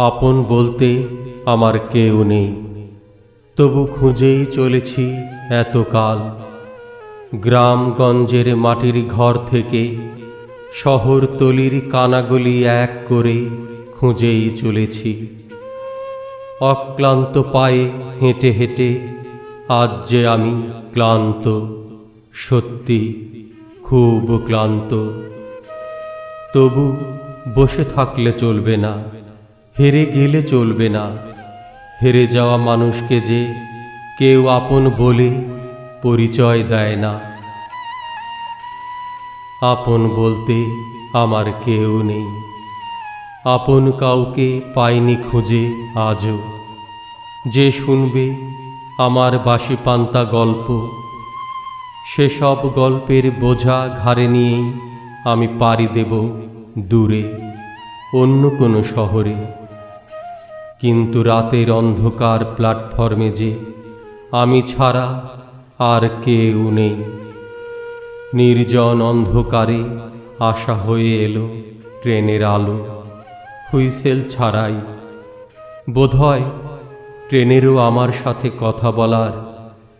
আপন বলতে আমার কেউ নেই। তবু খুঁজেই চলেছি এতকাল। গ্রামগঞ্জের মাটির ঘর থেকে শহর তলির কানাগলি এক করে খুঁজেই চলেছি। অক্লান্ত পায়ে হেঁটে হেঁটে আজ যে আমি ক্লান্ত, সত্যি খুব ক্লান্ত। তবু বসে থাকলে চলবে না। হেরে গেলে চলবে না। হেরে যাওয়া মানুষকে যে কেউ আপন বলে পরিচয় দেয় না। আপন বলতে আমার কেউ নেই। আপন কাউকে পাইনি খুঁজে আজও। যে শুনবে আমার বাসি পান্তা গল্প। সেসব গল্পের বোঝা ঘাড়ে নিয়েই আমি পাড়ি দেব দূরে, অন্য কোনো শহরে। কিন্তু রাতের অন্ধকার প্ল্যাটফর্মে যে আমি ছাড়া আর কেউ নেই। নির্জন অন্ধকারে আশা হয়ে এলো ট্রেনের আলো। হুইসেল ছাড়াই। বোধহয় ট্রেনেরও আমার সাথে কথা বলার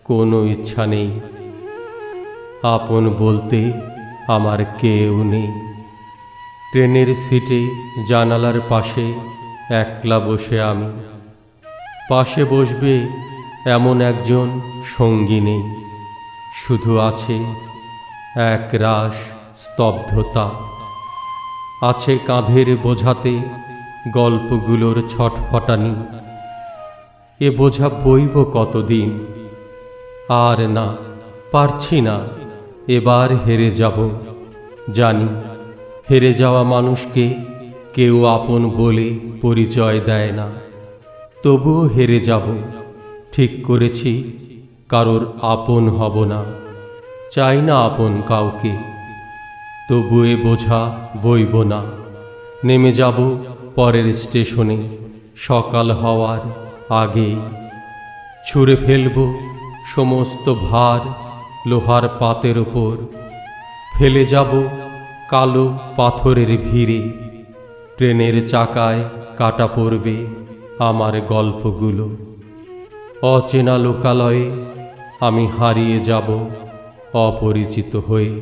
কোনো ইচ্ছা নেই। আপন বলতে আমার কেউ নেই। ট্রেনের সিটে জানালার পাশে একলা বসে আমি। পাশে বসবে এমন একজন সঙ্গী নেই। শুধু আছে এক রাস স্তব্ধতা। আছে কাঁধের বোঝাতে গল্পগুলোর ছটফটানি। এ বোঝা বইব কতদিন? আর না, পারছি না, এবার হেরে যাব। জানি, হেরে যাওয়া মানুষকে কেউ আপন বলে পরিচয় দেয় না। তবুও হেরে যাব। ঠিক করেছি, কারোর আপন হব না। চাই না আপন কাউকে। তবু এ বোঝা বইব না। নেমে যাব পরের স্টেশনে, সকাল হওয়ার আগেই। ছুঁড়ে ফেলব সমস্ত ভার লোহার পাতের ওপর। ফেলে যাব কালো পাথরের ভিড়ে। ট্রেনের চাকায় কাটা পড়বে আমার গল্পগুলো। অচেনা লোকালয়ে আমি হারিয়ে যাব অপরিচিত হয়ে।